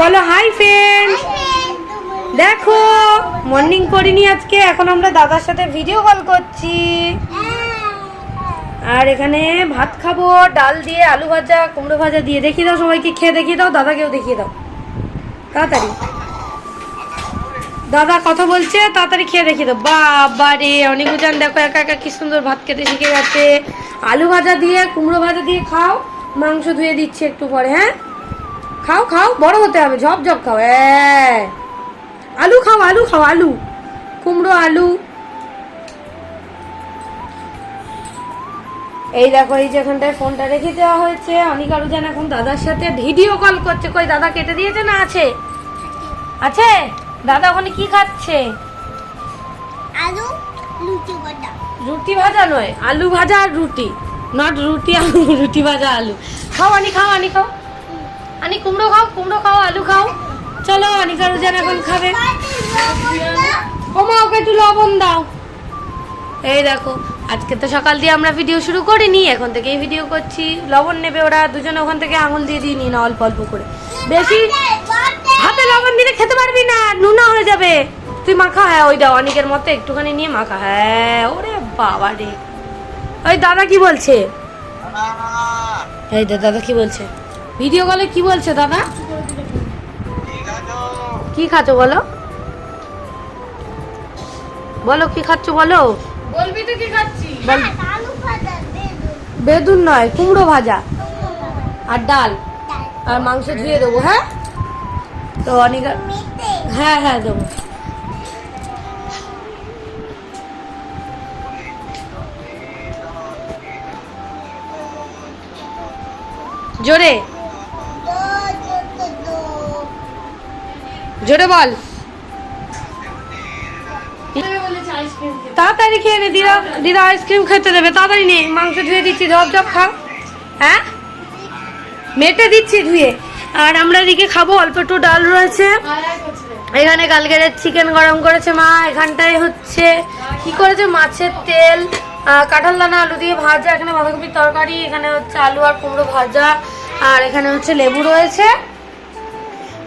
বলো hi friend দেখো morning করিনি আজকে এখন আমরা দাদার সাথে ভিডিও কল করছি। আর এখানে ভাত খাব ডাল দিয়ে আলু ভাজা কুমড়ো ভাজা দিয়ে। দেখিয়ে দাও সবাইকে খেয়ে দেখিয়ে দাও দাদাকেও দেখিয়ে দাও। তাড়াতাড়ি। দাদা কথা বলছে তাড়াতাড়ি খেয়ে দেখিয়ে দাও। বাবা রে অনেক উজান দেখো একা একা কি সুন্দর ভাত খেতে শিখে গেছে। আলু ভাজা দিয়ে কুমড়ো ভাজা দিয়ে খাও মাংস ধুয়ে দিচ্ছি একটু পরে হ্যাঁ? খাও খাও বড় হতে হবে ঝপ ঝপ খাও আলু খাও আলু খাও আলু কুমড়ো আলু। এই দেখো এই যেখানটায় ফোনটা রেখে দেওয়া হয়েছে। অনিক আরু যেন এখন দাদার সাথে ভিডিও কল করছে কই দাদা কেটে দিয়েছে না আছে? আছে? দাদা ওখানে কি খাচ্ছে? আলু লুচি বড়া রুটি ভাজা নয় আলু ভাজা আর রুটি। নট রুটি আলু রুটি ভাজা আলু। খাও আনি খাও আনি খাও। আনি কুমড়ো খাও কুমড়ো খাও আলু খাও। চলো আনি কারু যেন এখন খাবে। ও মা ওকে একটু লবণ দাও। এই দেখো আজকে তো সকাল দিয়ে আমরা ভিডিও শুরু করিনি এখন থেকেই ভিডিও করছি। লবণ নেবে ওরা দুজনে ওখান থেকে আঙুল দিয়ে দিয়ে নি না অল্প অল্প করে। বেশি হাতে লবণ দিলে খেতে পারবি না নুনা হয়ে যাবে। তুই মাখা হ্যাঁ ওই দাও অনেকের মতো একটুখানি নিয়ে মাখা। হ্যাঁ ওরে বাবা রে। ওই দাদা কি বলছে? এই দাদা কি বলছে? ভিডিও কলে কি বলছে দাদা? কি খাচ্ছ বলো? বলো কি খাচ্ছ বলো? বলবি তো কি খাচ্ছি? আলু ভাজা বেদুন নয় কুমড়ো ভাজা। আর ডাল। আর মাংস ধুয়ে দেবো হ্যাঁ? তো অনেক হ্যাঁ হ্যাঁ দেবো। জোরে। জোরে বল। তাড়াতাড়ি খেয়ে নে, দিদা। দিদা আইসক্রিম খেতে দেবে। তাড়াতাড়ি নে, মাংস ধুয়ে দিচ্ছি, ঝপ ঝপ খা হ্যাঁ? মেটে দিচ্ছি ধুয়ে। আর আমরা এদিকে খাব অল্প একটু ডাল রয়েছে। এখানে কালকের চিকেন গরম করেছে মা। এখানটায় হচ্ছে কি করেছে? মাছের তেল কাঁঠাল দানা, আলু দিয়ে ভাজা, এখানে বাঁধাকপির তরকারি, এখানে হচ্ছে আলু আর কুমড়ো ভাজা, আর এখানে হচ্ছে লেবু রয়েছে।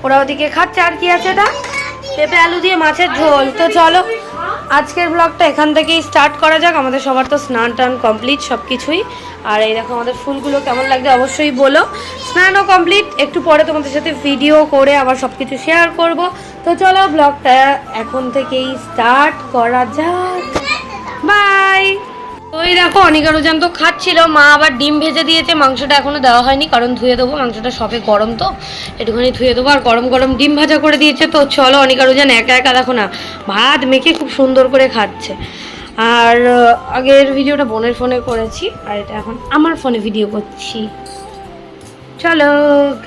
ওরা ওদিকে খাচ্ছে, আর কি আছে এটা? পেঁপে, আলু দিয়ে মাছের ঝোল। তো চলো, আজকের ব্লগটা এখান থেকেই স্টার্ট করা যাক। আমাদের সবার তো স্নান টান কমপ্লিট সব কিছুই আর এই দেখো আমাদের ফুলগুলো কেমন লাগবে অবশ্যই বলো। স্নানও কমপ্লিট একটু পরে তোমাদের সাথে ভিডিও করে আবার সব কিছু শেয়ার করব। তো চলো ব্লগটা এখন থেকেই স্টার্ট করা যাক। বাই ওই দেখো অনিকারুজান তো খাচ্ছিল। মা আবার ডিম ভেজে দিয়েছে মাংসটা এখনও দেওয়া হয়নি কারণ ধুয়ে দেবো মাংসটা সবে গরম তো। একটুখানি ধুয়ে দেবো আর গরম গরম ডিম ভাজা করে দিয়েছে তো চলো অনিকারুজান একা একা দেখো না ভাত মেখে খুব সুন্দর করে খাচ্ছে। আর আগের ভিডিওটা বোনের ফোনে করেছি আর এটা এখন আমার ফোনে ভিডিও করছি। চলো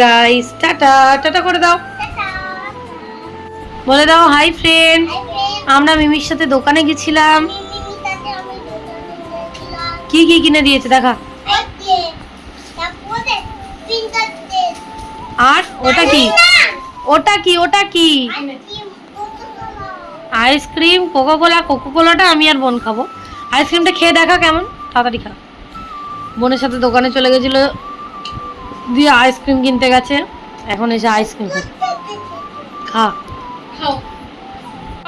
গাইস টাটা টাটা করে দাও। বলে দাও হাই ফ্রেন্ড আমরা মিমির সাথে দোকানে গেছিলাম। কি কি কিনে দিয়েছে দেখা? আর ওটা কি? ওটা কি? ওটা কি? Ice cream Coca Cola Coca কোলাটা আমি আর বোন খাব। আইসক্রিমটা খেয়ে দেখা কেমন? তাড়াতাড়ি খা। বোনের সাথে দোকানে চলে গেছিল দিয়ে আইসক্রিম কিনতে গেছে। এখন এসে আইসক্রিম খা। খাও।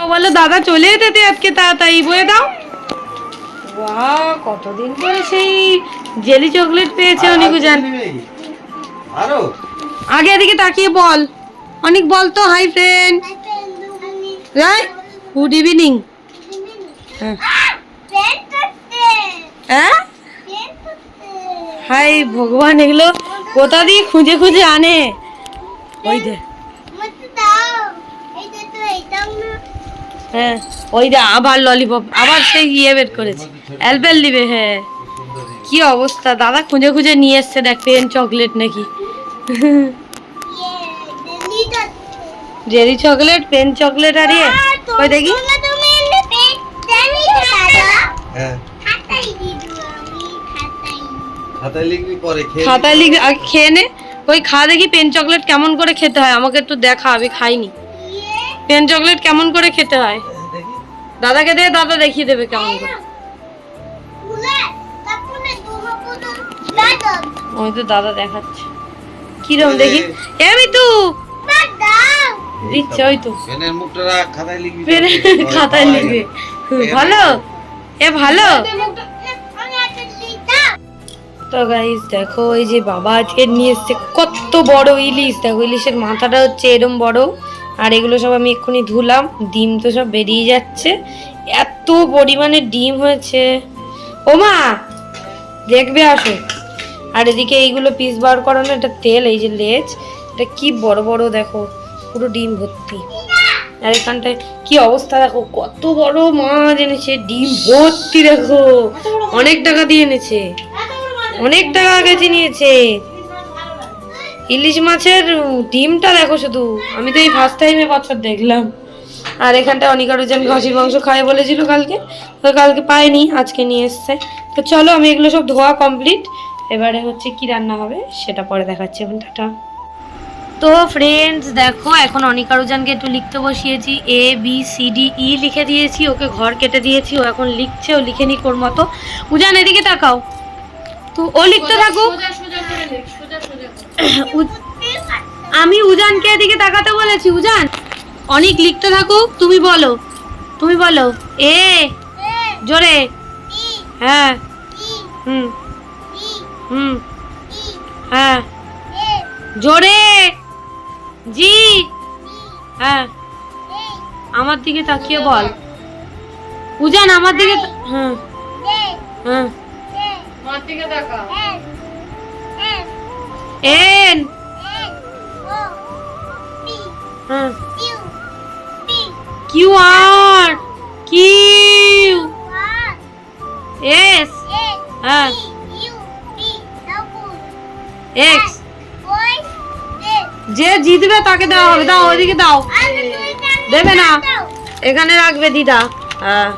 ও দাদা চলে যেতে আজকে তাড়াতাড়ি বলে দাও। বাহ কতদিন পরে সেই জেলি চকলেট পেয়েছে অনিকুজান আরও? আগে এদিকে তাকিয়ে বল। অনেক বল তো hi friend. Right good evening. হ্যাঁ। হ্যাঁ। হাই ভগবান এগুলো কোথা দিয়ে খুঁজে খুঁজে আনে? ওই দে হ্যাঁ ওই দে আবার ললিপপ আবার সেই ইয়ে বের করেছে। অ্যালবেল দিবে হ্যাঁ। কি অবস্থা? দাদা খুঁজে খুঁজে নিয়ে এসছে দেখ পেন চকলেট নাকি। জেরি চকলেট পেন চকলেট আর ইয়ে ওই দেখি? হ্যাঁ। খাতায় লিখবি পরে খাতায় লিখে আগে খেয়ে নে। ওই খা দেখি পেন চকলেট কেমন করে খেতে হয় আমাকে একটু দেখা আমি খাইনি। পেন চকলেট কেমন করে খেতে হয়? দাদাকে দে দাদা দেখিয়ে দেবে কেমন করে। ওই তো দাদা দেখাচ্ছে। কিরম দেখি? দিচ্ছে ওই তো। পেনের মুখটা রাখ খাতায় লিখবি খাতায় পাওয়া লিখে যাবে। ভালো? এ ভালো? তো গাইস দেখো এই যে বাবা আজকে নিয়ে এসছে কত বড় ইলিশ। দেখো ইলিশের মাথাটা হচ্ছে এরম বড়। আর এগুলো সব আমি এক্ষুনি ধুলাম। ডিম তো সব বেরিয়ে যাচ্ছে। এত পরিমাণে ডিম হয়েছে। ও মা দেখবে আসো। আর এদিকে এইগুলো পিস বার করানো, এটা তেল, এই যে লেজ, এটা কি বড় বড় দেখো, পুরো ডিম ভর্তি। আর এখানটায় কি অবস্থা দেখো, কত বড় মাছ এনেছে, ডিম ভর্তি দেখো। অনেক টাকা দিয়ে এনেছে। অনেক টাকা কেজি নিয়েছে। ইলিশ মাছের ডিমটা দেখো শুধু। আমি তো এই ফার্স্ট টাইমে বছর দেখলাম। আর এখানটা অনিকারুজন খাসির মাংস খায় বলেছিল কালকে। তো কালকে পায়নি, আজকে নিয়ে এসছে। তো চলো, আমি এগুলো সব ধোয়া কমপ্লিট এবারে হচ্ছে কি রান্না হবে, সেটা পরে দেখাচ্ছি এখন, টাটা। তো ফ্রেন্ডস দেখো, এখন অনিকারুজানকে একটু লিখতে বসিয়েছি। A B C D E লিখে দিয়েছি। ওকে ঘর কেটে দিয়েছি। ও এখন লিখছে, ও লিখে নি কোর মতো। উজান, এদিকে তাকাও। তো ও লিখতে থাকুক। আমি উজানকে এদিকে তাকাতে বলেছি, উজান। অনেক, লিখতে থাকুক, তুমি বলো। তুমি বলো। এ, জোরে। হ্যাঁ। হুম। হুম। হ্যাঁ। জোরে। জি। হ্যাঁ। আমার দিকে তাকিয়ে বল। উজান, আমার দিকে হ্যাঁ। হ্যাঁ। মার দিকে তাকা N Q R Q S হ্যাঁ এক্স যে জিতবে তাকে দেওয়া হবে। দাও ওইদিকে দাও। দেবে না। এখানে রাখবে দিদা। হ্যাঁ।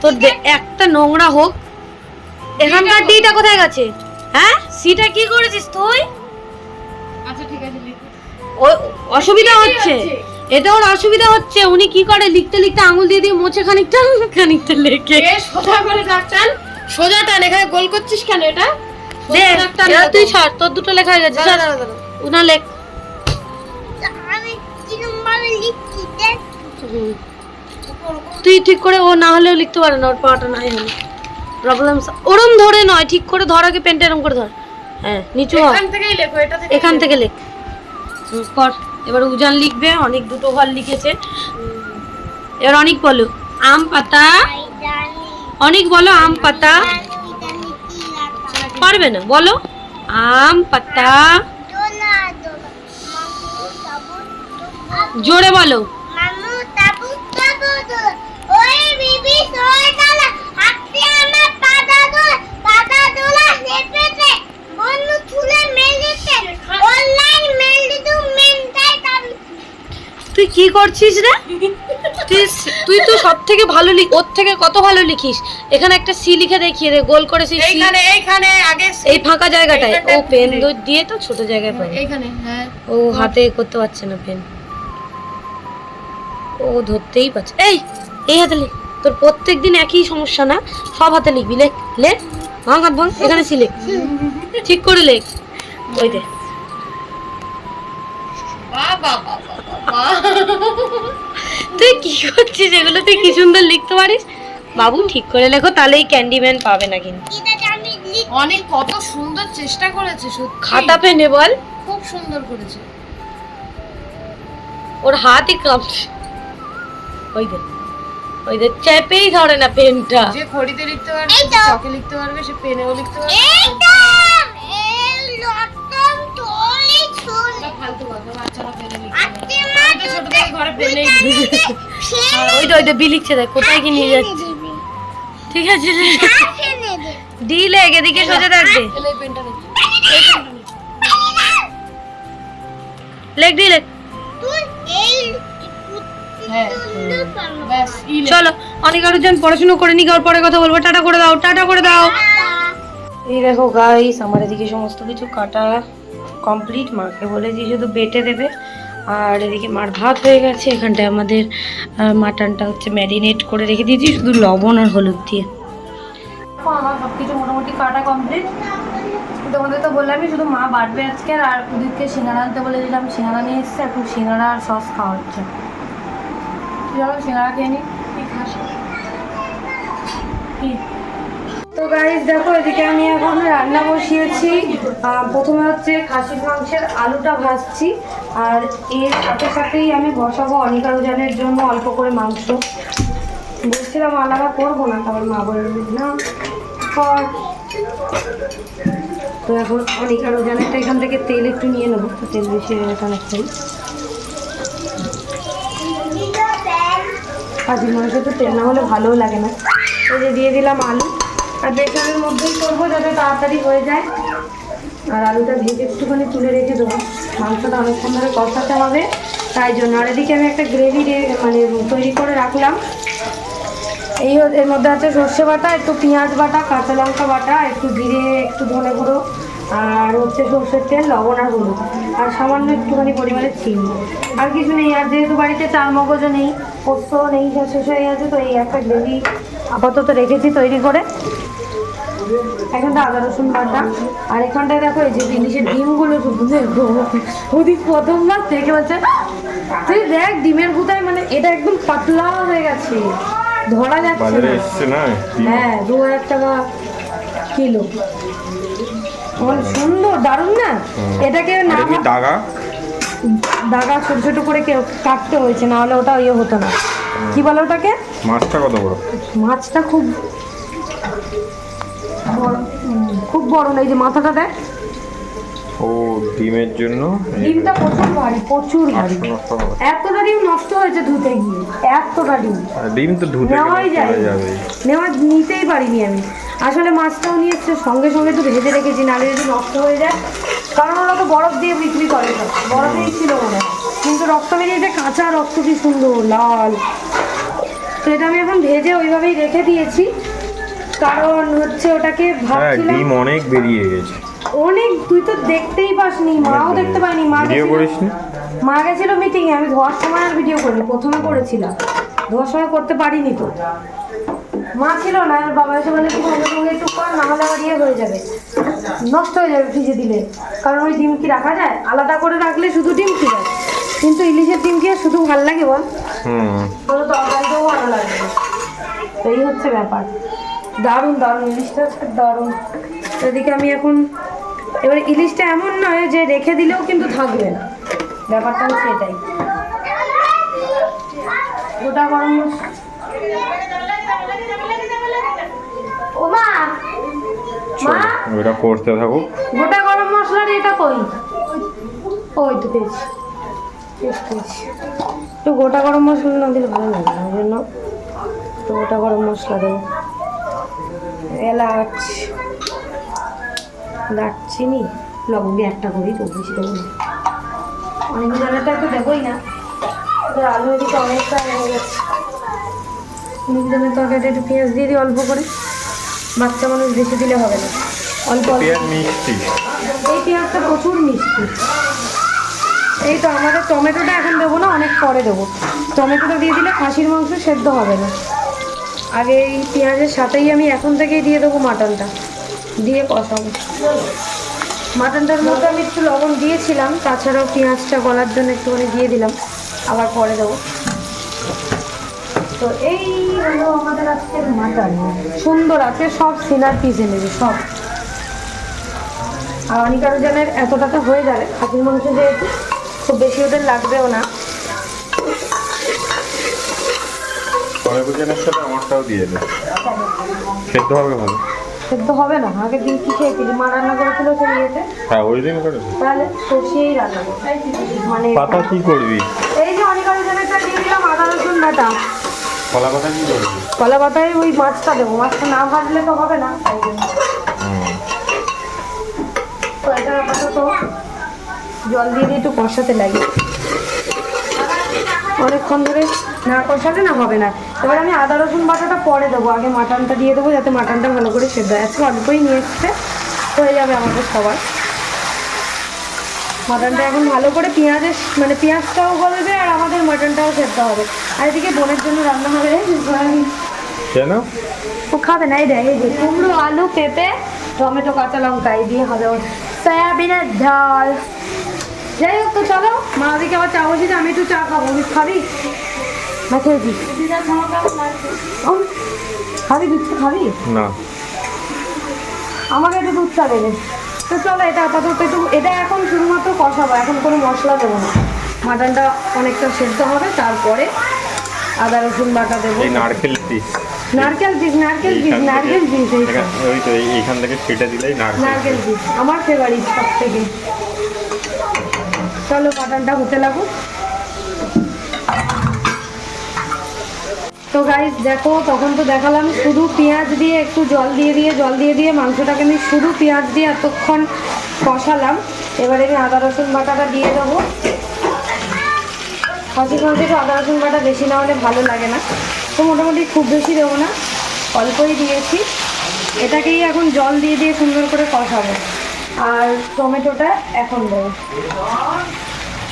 তোর দে- একটা নোংরা হোক। এখানকার ডিটা কোথায় গেছে? হ্যাঁ? সিটা কি করেছিস তুই? আচ্ছা ঠিক আছে লিখ। ও অসুবিধা হচ্ছে। এটা ওর অসুবিধা হচ্ছে। উনি কি করে? লিখতে লিখতে আঙুল দিয়ে দিয়ে মোছে খানিকটা খানিকটা লেখে। সোজা করে টান সোজা টান এখানে গোল করছিস কেন এটা? তুই ছাড় তোর দুটো লেখা হয়ে গেছে উনা লেখ। তুই ঠিক করে ও না হলেও লিখতে পারে না ওর পাটা নাই হলে। প্রবলেম ওরম ধরে নয় ঠিক করে ধর আগে পেনটা এরম করে ধর। হ্যাঁ নিচু হ। এখান থেকেই লেখো এটা থেকে এখান থেকে লেখ। কর এবার উজান লিখবে অনেক দুটো ঘর লিখেছে। এবার অনেক বলো আম পাতা। অনেক বলো আম পাতা। পারবে না বলো। আম পাতা। জোরে বলো মামু তাবু তাবু দোলা ওই বিবি সোয় দোলা হাতে আমার পাতা দোলা পাতা দোলা হেপেতে বন্ধু তুলে মেলিতে অনলাইন মেলি দু মিনটাই তাবু তুই কি করছিস রে? তুই তুই তো সব থেকে ভালো লিখ ওর থেকে কত ভালো লিখিস? এখানে একটা সি লিখে দেখিয়ে দে গোল করে সি এইখানে এইখানে আগে এই ফাঁকা জায়গাটায়। ও পেন। দিয়ে তো ছোট জায়গায় এইখানে হ্যাঁ। ও হাতে করতে পারছে না পেন। ও ধরতেই পারছে। এই এই হাতে লিখ। তোর প্রত্যেক দিন একই সমস্যা না? সব হাতে লিখবি। লেখ লেখ। ভাঙ হাত ভাঙ এখানে সি লেখ। ঠিক করে লেখ। ওই দে। বাবা বাবা তুই কি করছিস? এগুলো তুই কি সুন্দর লিখতে পারিস? বাবু ঠিক করে লেখো তাহলেই ক্যান্ডিম্যান পাবে না কিন্তু। এটা জানি লিখ অনেক কত সুন্দর চেষ্টা করেছে সত্যি। খাতা পেনে বল। খুব সুন্দর করেছে। ওর হাতই কাঁপছে ওই দে ওই দে চেপেই ধরে না পেনটা। যে খড়িতে লিখতে পারবে এই চকে লিখতে পারবে সে পেনেও লিখতে পারবে। এইটা এই লটন তোলি। আর দেখ কোথায় কি নিয়ে যাচ্ছে? ঠিক আছে। ডি এদিকে সোজা থাকবে। ডি হ্যাঁ ব্যাস চলো অনেক আরও জন পড়াশোনা করে নি ওর পরে কথা বলব। টাটা করে দাও টাটা করে দাও। এই দেখো গাইস আমার এদিকে সমস্ত কিছু কাটা। কমপ্লিট মাকে বলেছি শুধু বেটে দেবে। আর এদিকে মার ভাত হয়ে গেছে। এখানটায় আমাদের মাটনটা হচ্ছে ম্যারিনেট করে রেখে দিয়েছি শুধু লবণ আর হলুদ দিয়ে। আমার সব কিছু মোটামুটি কাটা কমপ্লিট তোমাদের তো বললামই শুধু মা বাড়বে আজকে আর উদিতকে সিঙ্গারা আনতে বলেছিলাম সিঙ্গারা নিয়ে এসছে এখন সিঙ্গারা আর সস খাওয়া হচ্ছে। চলো সিঙ্গারা খেয়ে নি? কি? গাইস দেখো, এদিকে আমি এখন রান্না বসিয়েছি। প্রথমে হচ্ছে খাসির মাংসের আলুটা ভাজছি, আর এর সাথে সাথেই আমি বসাবো অনিকা জন্য অল্প করে মাংস। বলছিলাম আলাদা করব না, তারপর মা বলে না, কর। তো এখন অনিকা এখান থেকে তেল একটু নিয়ে নেব তেল বেশি অনেকটাই। খাসির মাংস তো তেল না হলে ভালোও লাগে না। যে দিয়ে দিলাম আলু। আর বেসনের মধ্যেই করব যাতে তাড়াতাড়ি হয়ে যায়। আর আলুটা ভেজে একটুখানি তুলে রেখে দেবো। মাংসটা অনেকক্ষণ ধরে কষাতে হবে। তাই জন্য। আর এদিকে আমি একটা গ্রেভি মানে তৈরি করে রাখলাম। এই এর মধ্যে আছে সর্ষে বাটা, একটু পেঁয়াজ বাটা, কাঁচা লঙ্কা বাটা, একটু জিরে, একটু ধনে গুঁড়ো, আর হচ্ছে সর্ষের তেল, লবণ আর হলুদ। আর সামান্য একটুখানি পরিমাণে চিনি। আর কিছু নেই। আর যেহেতু বাড়িতে চার মগজও নেই পোস্ত নেই শেষ হয়ে গেছে, তো এই একটা গ্রেভি আপাতত রেখেছি তৈরি করে। এখানটা আদা রসুন বাটা। আর এখানটায় দেখো এই যে ইলিশের ডিমগুলো শুধু ওদিক প্রথমবার থেকে বলছে তুই দেখ ডিমের গুতায় মানে এটা একদম পাতলা হয়ে গেছে। ধরা যাচ্ছে না। হ্যাঁ দু হাজার টাকা কিলো। সুন্দর দারুণ না? এটাকে না দাগা? দাগা ছোট ছোট করে কেউ কাটতে হয়েছে না হলে ওটা ইয়ে হতো না। কি বলে ওটাকে? মাছটা কত বড়? মাছটা খুব বড় খুব বড় না এই যে মাথাটা দেখ। ও ডিমের জন্য? ডিমটা প্রচুর ভারী প্রচুর ভারী। এতটা ডিম নষ্ট হয়েছে ধুতে গিয়ে এতটা ডিম। ডিম তো ধুতে নেওয়াই যাবে। নেওয়া নিতেই পারিনি আমি। আসলে মাছটাও নিয়ে এসছে সঙ্গে সঙ্গে তো ভেজে রেখেছি নাহলে যদি নষ্ট হয়ে যায়। কারণ ওরা তো বরফ দিয়ে বিক্রি করে বরফেই ছিল মনে। কিন্তু রক্ত বেরিয়েছে কাঁচা রক্ত কি সুন্দর লাল। তো এটা আমি এখন ভেজে ওইভাবেই রেখে দিয়েছি। কারণ হচ্ছে ওটাকে হ্যাঁ ভাবছিলাম ডিম অনেক বেরিয়ে গেছে। অনেক তুই তো দেখতেই পাসনি মাও দেখতে পাইনি মা ভিডিও গেছিল- করিস নি মা গেছিল মিটিংয়ে আমি ধোয়ার সময় আর ভিডিও করিনি প্রথমে করেছিলাম। ধোয়ার সময় করতে পারিনি তো। মা ছিল না আর বাবা এসে বলে কি সঙ্গে সঙ্গে একটু কর না হলে আবার ইয়ে হয়ে যাবে। নষ্ট হয়ে যাবে ফ্রিজে দিলে। কারণ ওই ডিম কি রাখা যায়? আলাদা করে রাখলে শুধু ডিম ঠিক আছে কিন্তু ইলিশের ডিম কি শুধু ভালো লাগে বল? হুম। কোনো তরকারিতেও ভালো লাগে এই হচ্ছে ব্যাপার। দারুণ দারুণ ইলিশটা দারুণ। এদিকে আমি এখন এবার ইলিশটা এমন নয় যে রেখে দিলেও কিন্তু থাকবে না। ব্যাপারটা হচ্ছে এটাই। গোটা গরম মশলা ও মা। মা ওটা করতে থাকুক গোটা গরম মশলার এটা কই? ওই তো পেয়েছি। একটু গোটা গরম মশলা না দিলে ভালো লাগে না ওই জন্য একটু গোটা গরম মশলা দেবো। এলাচ দারচিনি লবঙ্গ দিয়ে একটা করি তো বেশি দেবো না। অনেক জনেরটা তো দেবোই না আলু এদিকে অনেকটা হয়ে গেছে। জনের তরকারিটা একটু পেঁয়াজ দিয়ে দিই অল্প করে বাচ্চা মানুষ বেশি দিলে হবে না। অল্প অল্প। মিষ্টি। এই পেঁয়াজটা প্রচুর মিষ্টি। এই তো আমাদের টমেটোটা এখন দেবো না অনেক পরে দেবো। টমেটোটা দিয়ে দিলে খাসির মাংস সেদ্ধ হবে না। আগে এই পেঁয়াজের সাথেই আমি এখন থেকেই দিয়ে দেবো মাটনটা। দিয়ে কষাবো। মাটনটার মধ্যে আমি একটু লবণ দিয়েছিলাম, তাছাড়াও পেঁয়াজটা গলার জন্য একটুখানি দিয়ে দিলাম। আবার পরে দেবো। তো এই হলো আমাদের আজকের মাটন। সুন্দর আছে, সব সিনার পিস এনেছে, সব। আর অনিকা রোজানের এতটা তো হয়ে যাবে খাসির মাংস যেহেতু, খুব বেশি ওদের লাগবেও না। অনেকজনের সাথে আমারটাও দিয়ে দে। খেতে হবে ভালো সেদ্ধ হবে না আগের দিন কি খেয়েছিলি মা রান্না করেছিল সেই ইয়েতে। হ্যাঁ ওই দিন করে তাহলে রান্না মানে পাতা কি করবি? এই যে অনিকা রোজানেরটা দিয়ে দিলাম আদা রসুন বাটা। কলা পাতা কি করবি? কলা পাতায় ওই মাছটা দেবো। মাছটা না ভাজলে তো হবে না তাই জন্য। তো এটা আপাতত জল দিয়ে দিয়ে একটু কষাতে লাগে। অনেকক্ষণ ধরে না কষালে না হবে না। এবার আমি আদা রসুন বাটাটা পরে দেবো। আগে মাটনটা দিয়ে দেবো যাতে মাটনটা ভালো করে সেদ্ধ হয়। আজকে অল্পই নিয়ে এসছে। হয়ে যাবে আমাদের সবার। মাটনটা এখন ভালো করে পেঁয়াজের মানে পেঁয়াজটাও গলবে আর আমাদের মাটনটাও সেদ্ধ হবে। আর এদিকে বোনের জন্য রান্না হবে কেন? ও খাবে না এই দেয় এই যে কুমড়ো আলু পেঁপে টমেটো কাঁচা লঙ্কা এই দিয়ে হবে ওর সয়াবিনের ঝাল। যাই হোক তো চলো মা ওদিকে আবার চা বসেছে আমি একটু চা খাব। খাবি? না খেয়েছি খাবি দুধ খাবি না। আমাকে একটু দুধ চা দেবে তো চলো এটা আপাতত একটু এটা এখন শুধুমাত্র কষাবো এখন কোনো মশলা দেবো না। মাটনটা অনেকটা সেদ্ধ হবে তারপরে আদা রসুন বাটা দেবো। নারকেল দিস। নারকেল দিস নারকেল দিস নারকেল। এখান- ওই তো এইখান থেকে ছেটে দিলেই নারকেল দিস। আমার ফেভারিট সব থেকে। চলো মাটনটা হতে লাগুক। তো গাইস দেখো, তখন তো দেখালাম, শুধু পেঁয়াজ দিয়ে একটু জল দিয়ে দিয়ে, জল দিয়ে দিয়ে মাংসটাকে আমি শুধু পেঁয়াজ দিয়ে এতক্ষণ কষালাম। এবারে আমি আদা, রসুন বাটাটা দিয়ে দেবো। খাসি মাংস তো আদা, রসুন বাটা বেশি না হলে ভালো লাগে না। তো মোটামুটি খুব বেশি দেবো না, অল্পই দিয়েছি। এটাকেই এখন জল দিয়ে দিয়ে সুন্দর করে কষাবো। আর টমেটোটা এখন দেবো।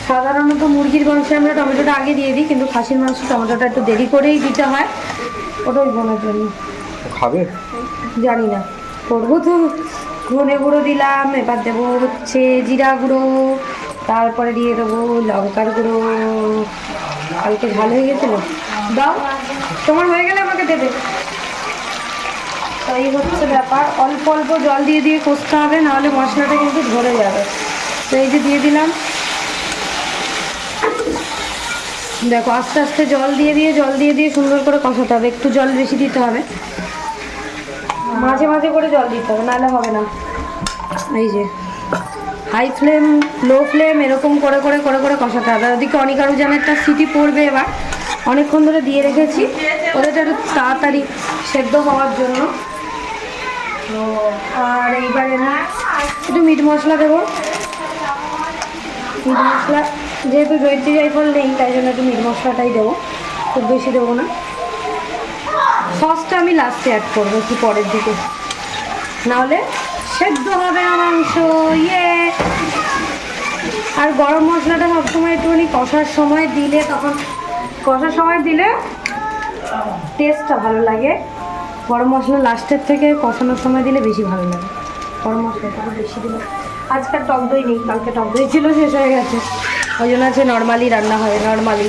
সাধারণত মুরগির মাংসে আমরা টমেটোটা আগে দিয়ে দিই কিন্তু খাসির মাংস টমেটোটা একটু দেরি করেই দিতে হয়। ওটাই বোনের জন্য। খাবে? জানি না। করব তো। ধনে গুঁড়ো দিলাম এবার দেবো হচ্ছে জিরা গুঁড়ো তারপরে দিয়ে দেবো লঙ্কার গুঁড়ো। কালকে ঝাল হয়ে গেছিল? দাও। তোমার হয়ে গেলে আমাকে দেবে। তো এই হচ্ছে ব্যাপার। অল্প অল্প জল দিয়ে দিয়ে কষতে হবে নাহলে মশলাটা কিন্তু ধরে যাবে। তো এই যে দিয়ে দিলাম। দেখো, আস্তে আস্তে জল দিয়ে দিয়ে, জল দিয়ে দিয়ে সুন্দর করে কষাতে হবে। একটু জল বেশি দিতে হবে। মাঝে মাঝে করে জল দিতে হবে, নাহলে হবে না। এই যে হাই ফ্লেম লো ফ্লেম এরকম করে করে করে করে কষাতে হবে। ওদিকে অনেক আরও একটা সিটি পড়বে এবার। অনেকক্ষণ ধরে দিয়ে রেখেছি। ওদেরটা একটু তাড়াতাড়ি সেদ্ধ হওয়ার জন্য। তো, আর এইবারে না, একটু মিট মশলা দেবো। মিট মশলা যেহেতু জৈত্রী জাইফল নেই, তাই জন্য একটু মিট মশলাটাই দেবো। খুব বেশি দেবো না। সসটা আমি লাস্টে অ্যাড করব একটু পরের দিকে। নাহলে সেদ্ধ হবে মাংস ইয়ে! আর গরম মশলাটা সবসময় একটুখানি কষার সময় দিলে তখন, কষার সময় দিলে টেস্টটা ভালো লাগে। গরম মশলা লাস্টের থেকে কষানোর সময় দিলে বেশি ভালো লাগে। গরম মশলাটা বেশি দিলে। আজকাল টক দই নেই, কালকে টক দই ছিল, শেষ হয়ে গেছে। ওই জন্য আছে নর্মালি রান্না হয় নর্মালি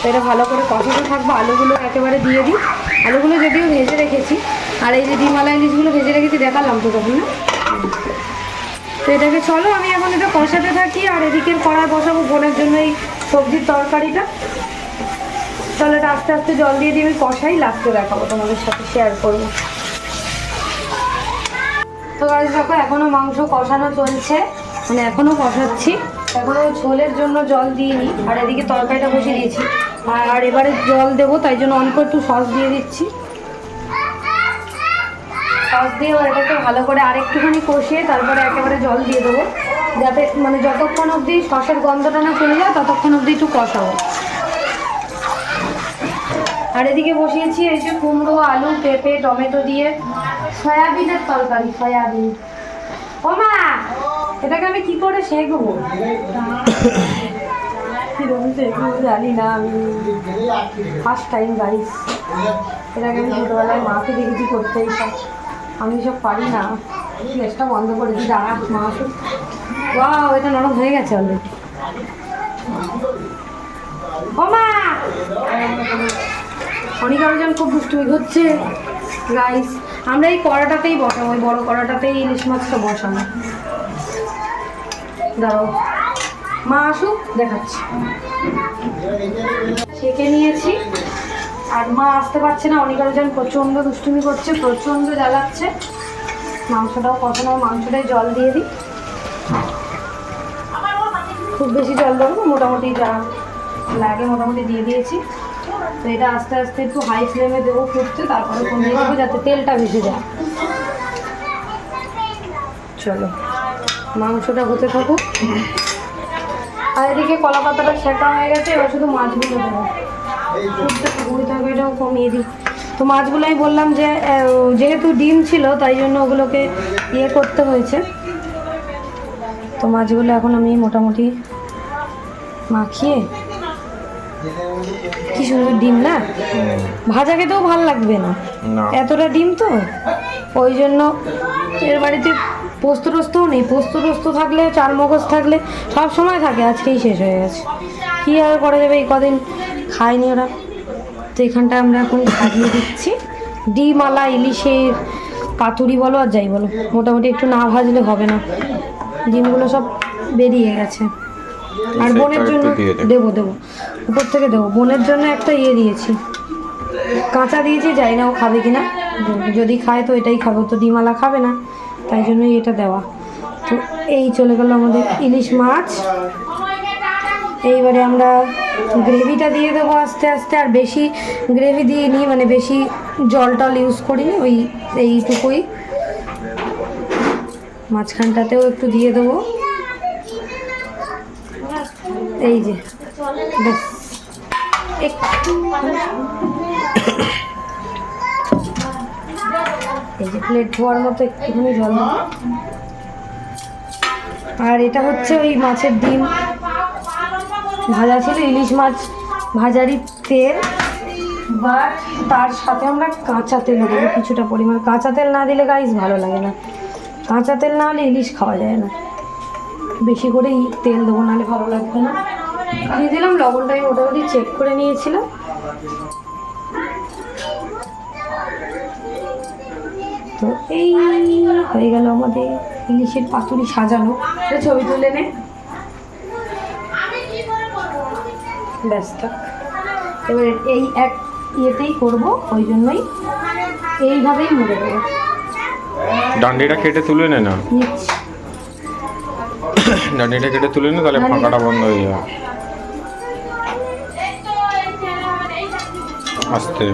তো এটা ভালো করে কষাতে থাকব, আলুগুলো একেবারে দিয়ে দিই। আলুগুলো যদিও ভেজে রেখেছি, আর এই যে ডিমালা ইলিশগুলো ভেজে রেখেছি, দেখালাম তো তখন না। তো এটাকে চলো, আমি এখন এটা কষাতে থাকি, আর এদিকের কড়াই বসাবো বোনের জন্য এই সবজির তরকারিটা। চলো এটা আস্তে আস্তে জল দিয়ে দিয়ে আমি কষাই, লাস্টে দেখাবো, তোমাদের সাথে শেয়ার করব। তো গাছ দেখো, এখনও মাংস কষানো চলছে মানে এখনও কষাচ্ছি। এখনও ঝোলের জন্য জল দিইনি, আর এদিকে তরকারিটা বসিয়ে দিয়েছি। আর এবারে জল দেবো, তাই জন্য অল্প একটু সস দিয়ে দিচ্ছি। সস দিয়ে এটাকে ভালো করে আরেকটুখানি কষিয়ে তারপরে একেবারে জল দিয়ে দেবো। যাতে মানে যতক্ষণ অবধি সসের গন্ধটা না চলে যায়, ততক্ষণ অবধি একটু কষাবো। আর এদিকে বসিয়েছি এই যে কুমড়ো, আলু, পেঁপে, টমেটো দিয়ে সয়াবিনের তরকারি, সয়াবিন। ও মা এটাকে আমি কি করে শেখবো? কীরকম শেখবো জানি না, আমি ফার্স্ট টাইম এটাকে আমি ছোটোবেলায় মাকে দেখেছি আমি সব পারি না। বন্ধ দাঁড়া, মা এটা হয়ে গেছে মা! অনেক আরোজন খুব দুষ্টুমি হচ্ছে গাইস আমরা এই কড়াটাতেই বসাবো ওই বড় কড়াটাতেই ইলিশ মাছটা বসাবো। দাঁড়াও। মা আসুক, দেখাচ্ছি। ছেঁকে নিয়েছি। আর মা আসতে পারছে না অনেক আরোজন প্রচণ্ড দুষ্টুমি করছে, প্রচণ্ড জ্বালাচ্ছে। মাংসটাও কষানো মাংসটাই জল দিয়ে দিই। খুব বেশি জল দেবো মোটামুটি যা লাগে মোটামুটি দিয়ে দিয়েছি। তো এটা আস্তে আস্তে একটু হাই ফ্লেমে দেবো ফুটতে, তারপরে কমিয়ে দেবো যাতে তেলটা ভেসে যায়। চলো। মাংসটা হতে থাকুক। আর এদিকে কলা পাতাটা ছেঁকা হয়ে গেছে এবার শুধু মাছগুলো দেবো। থাকবে এটাও কমিয়ে দিই। তো মাছগুলো আমি বললাম যে যেহেতু ডিম ছিল তাই জন্য ওগুলোকে ইয়ে করতে হয়েছে। তো মাছগুলো এখন আমি মোটামুটি মাখিয়ে কি সুন্দর ডিম না? ভাজা খেতেও ভালো লাগবে না। না। এতটা ডিম তো? ওই জন্য এর বাড়িতে পোস্ত টোস্তও নেই পোস্ত টোস্ত থাকলে চাল মগজ থাকলে সব সময় থাকে আজকেই শেষ হয়ে গেছে। কী আর করা যাবে এই কদিন খায়নি ওরা। তো এখানটা আমরা এখন সাজিয়ে দিচ্ছি। ডিম আলা ইলিশের পাতুরি বলো আর যাই বলো মোটামুটি একটু না ভাজলে হবে না। ডিমগুলো সব বেরিয়ে গেছে। আর বোনের জন্য। দেবো। দেবো উপর থেকে দেবো। বোনের জন্য একটা ইয়ে দিয়েছি। কাঁচা দিয়েছি যাই না ও খাবে কিনা। যদি খায় তো এটাই খাবে। তো ডিমালা খাবে না। তাই জন্যই এটা দেওয়া। তো এই চলে গেল আমাদের ইলিশ মাছ। এইবারে আমরা গ্রেভিটা দিয়ে দেবো আস্তে আস্তে, আর বেশি গ্রেভি দিয়ে নিই মানে বেশি জল টল ইউজ করিনি, ওই এইটুকুই। মাঝখানটাতেও একটু দিয়ে দেবো। এই যে একটু এই যে প্লেট ধোয়ার মতো একটুখানি জল আর এটা হচ্ছে ওই মাছের ডিম। ভাজা ছিল ইলিশ মাছ ভাজারই তেল বাট তার সাথে আমরা কাঁচা তেল দেবো, কিছুটা পরিমাণ। কাঁচা তেল না দিলে গাইস ভালো লাগে না। কাঁচা তেল না হলে ইলিশ খাওয়া যায় না। বেশি করেই তেল দেবো, নাহলে ভালো লাগবে না। দিয়ে দিলাম লবণটা, আমি মোটামুটি চেক করে নিয়েছিলাম। তো এই হয়ে গেল আমাদের ইলিশের পাতুরি সাজানো। ছবি তুলে নে। ব্যাস থাক। এবার এই এক ইয়েতেই করব ওই জন্যই এইভাবেই মুড়ে দেবো। ডান্ডিটা কেটে তুলে নে না? ডান্ডিটা কেটে তুলে নে তাহলে ফাঁকাটা বন্ধ হয়ে যাবে। আস্তে।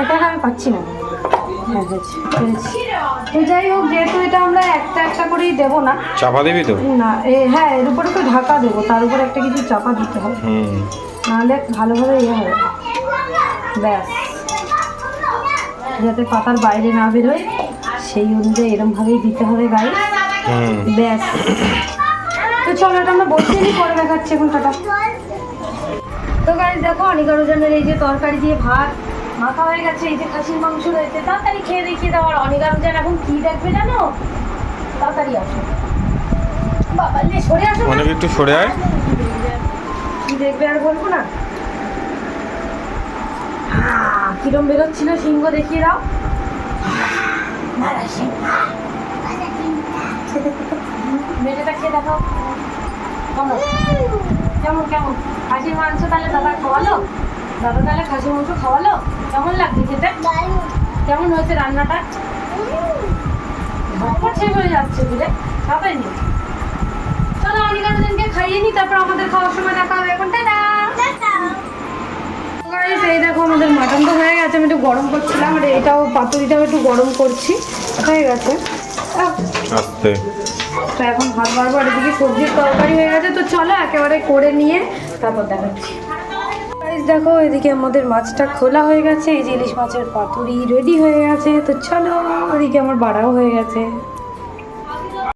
এটা আমি পাচ্ছি না। হ্যাঁ। তো যাই হোক যেহেতু এটা আমরা একটা একটা করেই দেবো না চাপা দিবি তো? না এ হ্যাঁ এর উপরে তো ঢাকা দেবো তার উপর একটা কিছু চাপা দিতে হবে। নাহলে ভালোভাবে ইয়ে হবে। ব্যাস। যাতে পাতার বাইরে না বেরোয় সেই অনুযায়ী এরমভাবেই দিতে হবে গায়ে। ব্যাস। তো চলো এটা আমরা বসিয়ে নিই পরে দেখাচ্ছি এখন টাটা। তো গাইজ দেখো অনিকারোজনের এই যে তরকারি দিয়ে ভাত মাখা হয়ে গেছে এই যে খাসির মাংস রয়েছে তাড়াতাড়ি খেয়ে দেখিয়ে দাও আর অনিকারোজন এখন কি দেখবে জানো? তাড়াতাড়ি আসো। বাবা লে সরে আসো অনেক একটু সরে আয়। কি দেখবে আর বলব না? কিরম বেরোচ্ছিল সিংহ দেখিয়ে দাও। মেয়েটা খেয়ে দেখাও। কেমন কেমন কেমন? খাসির মাংস তাহলে দাদা খাওয়ালো? দাদা তাহলে খাসির মাংস খাওয়ালো? কেমন লাগছে খেতে? কেমন হয়েছে রান্নাটা? ঝটপট শেষ হয়ে যাচ্ছে বুঝে খাবেন চলো অনিকারজনকে খাইয়ে নি তারপর আমাদের খাওয়ার সময় দেখা হবে এখন। টাটা! এই দেখো আমাদের মাটন তো হয়ে গেছে আমি একটু গরম করছিলাম আর এটাও পাতুরিটাও একটু গরম করছি। হয়ে গেছে। আস্তে। তো এখন ভাত বাড়বো আর এদিকে সবজির তরকারি হয়ে গেছে তো চলো একেবারে করে নিয়ে তারপর দেখাচ্ছি। দেখো, এদিকে আমাদের মাছটা খোলা হয়ে গেছে। এই যে ইলিশ মাছের পাতুরি রেডি হয়ে গেছে। তো চলো, ওদিকে আমার বাড়াও হয়ে গেছে।